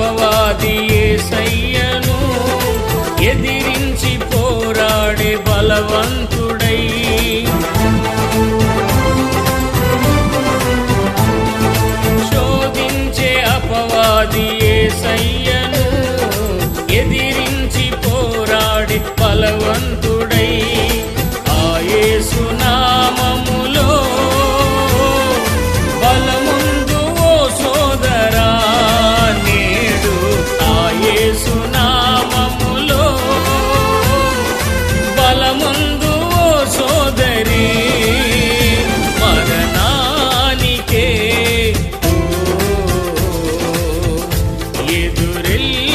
గొప్పవాది ఏసయ్యను ఎదిరించి పోరాడే బలవంతుడై. శోధించే అపవాది ఏసయ్యను ఎదిరించి పోరాడే బలవంతుడై. ஊரில்